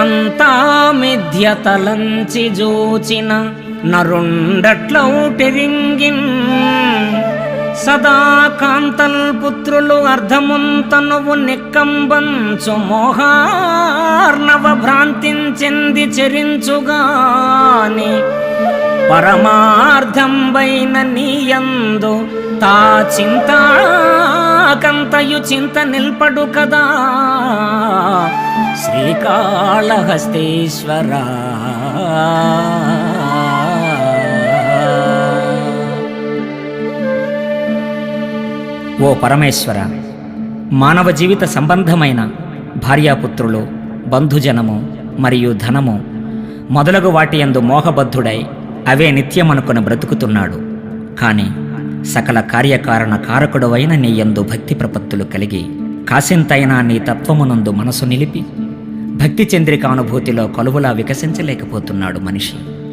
అంతా మిథ్యతలంచి జోచిన జూచిన నరుండట్లౌటిరింగిన్. సదా కాంతల్ పుత్రులు అర్ధముంతనువు నిక్కంబంచు మోహార్ణవ భ్రాంతించింది చెరించుగాని. పరమార్థంబైన నీయందు తా చింతా నాకంతయు చింత నిల్పడు కదా. శ్రీకాళహస్తేశ్వర. ఓ పరమేశ్వర మానవ జీవిత సంబంధమైన భార్యాపుత్రులు బంధుజనము మరియు ధనము మొదలగు వాటి యందు మోహబద్ధుడై అవే నిత్యమనుకుని బ్రతుకుతున్నాడు. కానీ సకల కార్యకారణ కారకుడవైన నీయందు భక్తి ప్రపత్తులు కలిగి కాసింతైనా నీ తత్వమునందు మనసు నిలిపి భక్తి చంద్రిక అనుభూతిలో వికసించలేకపోతున్నాడు మనిషి.